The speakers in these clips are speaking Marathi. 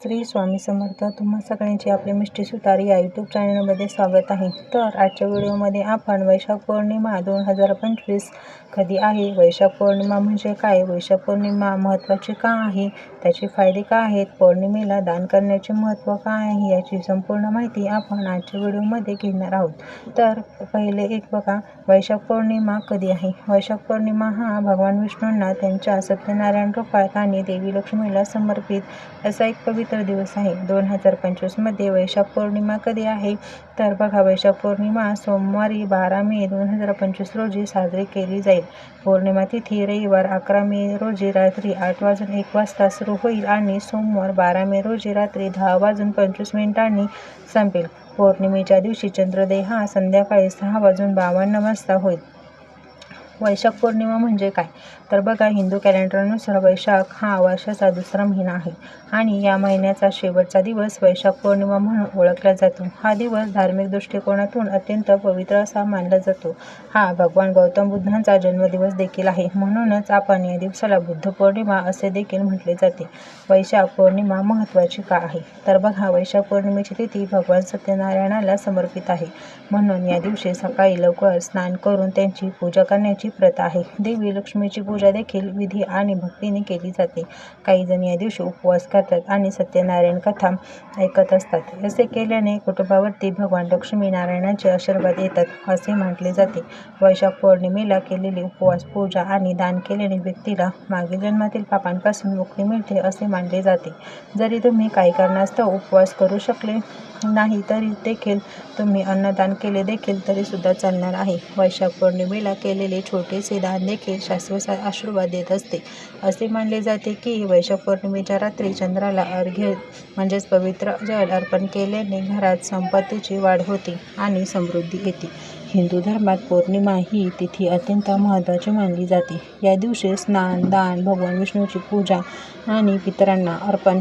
श्री स्वामी समर्थ तुम्हा सगळ्यांची आपली मिष्टी सुतारी या यूट्यूब चॅनलमध्ये स्वागत आहे. तर आजच्या व्हिडिओमध्ये आपण वैशाख पौर्णिमा दोन हजार पंचवीस कधी आहे? वैशाख पौर्णिमा म्हणजे काय? वैशाख पौर्णिमा महत्त्वाची का आहे? त्याचे फायदे काय आहेत? पौर्णिमेला दान करण्याचे महत्त्व काय आहे? याची संपूर्ण माहिती आपण आजच्या व्हिडिओमध्ये घेणार आहोत. तर पहिले एक बघा वैशाख पौर्णिमा कधी आहे? वैशाख पौर्णिमा हा भगवान विष्णूंना त्यांच्या सत्यनारायण रूपात आणि देवी लक्ष्मीला समर्पित असा एक पवित्र दिवस आहे. दोन हजार पंचवीसमध्ये वैशाख पौर्णिमा कधी आहे? तर बघा वैशाख पौर्णिमा सोमवारी बारा मे दोन हजार पंचवीस रोजी साजरी केली जाईल. पौर्णिमा तिथी रविवार अकरा मे रोजी रात्री आठ वाजून एक वाजता सुरू होईल आणि सोमवार बारा मे रोजी रात्री दहा वाजून पंचवीस मिनिटांनी संपेल. पौर्णिमेच्या दिवशी चंद्रोदय हा संध्याकाळी सहा वाजून बावन्न वाजता होईल. वैशाख पौर्णिमा म्हणजे काय? तर बघा हिंदू कॅलेंडरनुसार वैशाख हा वर्षाचा दुसरा महिना आहे आणि या महिन्याचा शेवटचा दिवस वैशाख पौर्णिमा म्हणून ओळखला जातो. हा दिवस धार्मिक दृष्टिकोनातून अत्यंत पवित्र असा मानला जातो. हा भगवान गौतम बुद्धांचा जन्मदिवस देखील आहे. म्हणूनच आपण या दिवसाला बुद्ध पौर्णिमा असे देखील म्हटले जाते. वैशाख पौर्णिमा महत्त्वाची का आहे? तर बघा वैशाख पौर्णिमेची तिथी भगवान सत्यनारायणाला समर्पित आहे. म्हणून या दिवशी सकाळी लवकर स्नान करून त्यांची पूजा करण्याची प्रथा आहे. देवी लक्ष्मीची पूजा देखील विधी आणि भक्तीने केली जाते. काही जण या दिवशी उपवास करतात आणि सत्यनारायण कथा ऐकत असतात. असे केल्याने कुटुंबावरती भगवान लक्ष्मी नारायणाचे आशीर्वाद येतात असे म्हटले जाते. वैशाख पौर्णिमेला केलेली उपवास पूजा आणि दान केल्याने व्यक्तीला मागील जन्मातील पापांपासून मुक्ती मिळते असे मानले जाते. जरी तुम्ही काही कारणास्तव उपवास करू शकले नाही तरी देखील तुम्ही अन्नदान केले देखील तरीसुद्धा चालणार आहे. वैशाख पौर्णिमेला केलेले छोटेसे दान देखील शाश्वत आशीर्वाद देत असते. असे मानले जाते की वैशाख पौर्णिमेच्या रात्री चंद्राला अर्घ्य म्हणजेच पवित्र जल अर्पण केल्याने घरात संपत्तीची वाढ होते आणि समृद्धी येते. हिंदू धर्मात पौर्णिमा ही तिथी अत्यंत महत्त्वाची मानली जाते. या दिवशी स्नान दान भगवान विष्णूची पूजा आणि पितरांना अर्पण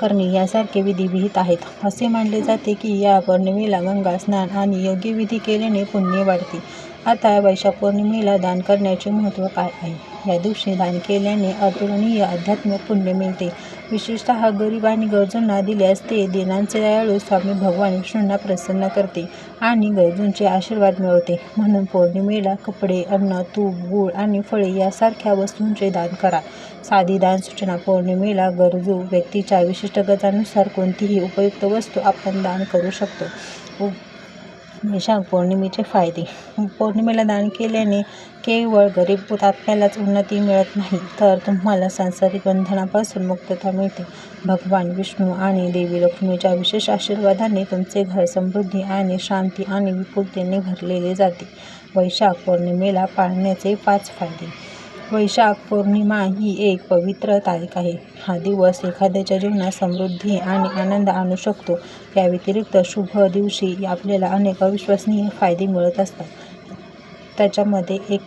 करणे यासारखे विधी विहित आहेत. असे मानले जाते की या पौर्णिमेला गंगा स्नान आणि योग्य विधी केल्याने पुण्य वाढते. आता वैशाख पौर्णिमेला दान करण्याचे महत्त्व काय आहे? या दिवशी दान केल्याने अतुलनीय आध्यात्मिक पुण्य मिळते. विशेषतः गरीब आणि गरजूंना दिल्यास ते दिनांचे दयाळू स्वामी भगवान विष्णूंना प्रसन्न करते आणि गरजूंचे आशीर्वाद मिळवते. म्हणून पौर्णिमेला कपडे अन्न तूप गूळ आणि फळे यासारख्या वस्तूंचे दान करा. साधी दान सूचना पौर्णिमेला गरजू व्यक्तीच्या विशिष्ट गरजानुसार कोणतीही उपयुक्त वस्तू आपण दान करू शकतो. वैशाख पौर्णिमेचे फायदे. पौर्णिमेला दान केल्याने केवळ गरीब आत्म्यालाच उन्नती मिळत नाही तर तुम्हाला सांसारिक बंधनापासून मुक्तता मिळते. भगवान विष्णू आणि देवी लक्ष्मीच्या विशेष आशीर्वादाने तुमचे घर समृद्धी आणि शांती आणि विपुलतेने भरलेले जाते. वैशाख पौर्णिमेला पाळण्याचे पाच फायदे. वैशाख पौर्णिमा ही एक पवित्र तारीख आहे. हा दिवस एखाद्याच्या जीवनात समृद्धी आणि आनंद आणू शकतो. या व्यतिरिक्त शुभ दिवशी आपल्याला अनेक अविश्वसनीय फायदे मिळत असतात. त्याच्यामध्ये एक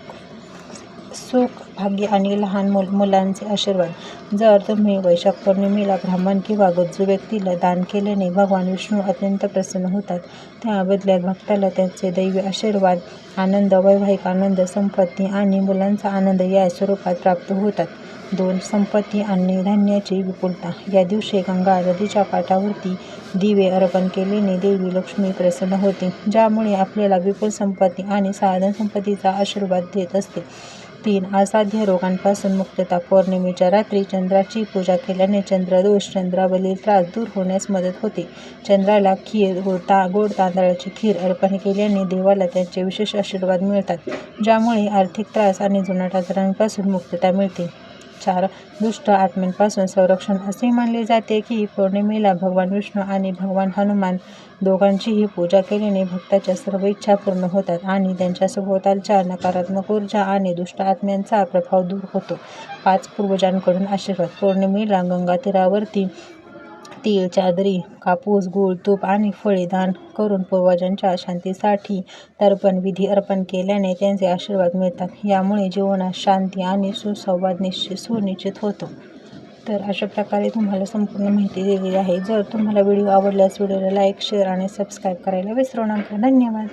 सुख भाग्य आणि लहान मुल मुलांचे आशीर्वाद. जर तुम्ही वैशाख पौर्णिमेला ब्राह्मण किंवा गज्जू व्यक्तीला दान केल्याने भगवान विष्णू अत्यंत प्रसन्न होतात. त्या बदल्यात भक्ताला त्यांचे दैवी आशीर्वाद आनंद वैवाहिक आनंद संपत्ती आणि मुलांचा आनंद या स्वरूपात प्राप्त होतात. दोन संपत्ती आणि धान्याची विपुलता. या दिवशी गंगा नदीच्या काठावरती दिवे अर्पण केल्याने देवी लक्ष्मी प्रसन्न होते ज्यामुळे आपल्याला विपुल संपत्ती आणि साधन संपत्तीचा आशीर्वाद देत असते. तीन असाध्य रोगांपासून मुक्तता. पौर्णिमेच्या रात्री चंद्राची पूजा केल्याने चंद्रदोष चंद्रावरील त्रास दूर होण्यास मदत होते. चंद्राला खीर गोड ता गोड तांदळाची खीर अर्पण केल्याने देवाला त्यांचे विशेष आशीर्वाद मिळतात ज्यामुळे आर्थिक त्रास आणि जुनाट आजारांपासून मुक्तता मिळते. चार. दुष्ट आत्म्यांपासून संरक्षण असे मानले जाते की पौर्णिमेला भगवान विष्णू आणि भगवान हनुमान दोघांचीही पूजा केल्याने भक्ताच्या सर्व इच्छा पूर्ण होतात आणि त्यांच्या सभोवतालच्या नकारात्मक ऊर्जा आणि दुष्ट आत्म्यांचा प्रभाव दूर होतो. पाच पूर्वजांकडून आशीर्वाद. पौर्णिमेला गंगा तीरावरती तीळ चादरी कापूस गूळ तूप आणि फळे दान करून पूर्वजांच्या शांतीसाठी तर्पण विधी अर्पण केल्याने त्यांचे आशीर्वाद मिळतात. यामुळे जीवनात शांती आणि सुसंवाद निश्चित सुनिश्चित होतो. तर अशा प्रकारे तुम्हाला संपूर्ण माहिती दिलेली आहे. जर तुम्हाला व्हिडिओ आवडल्यास व्हिडिओला लाईक शेअर आणि सबस्क्राईब करायला विसरू नका. धन्यवाद.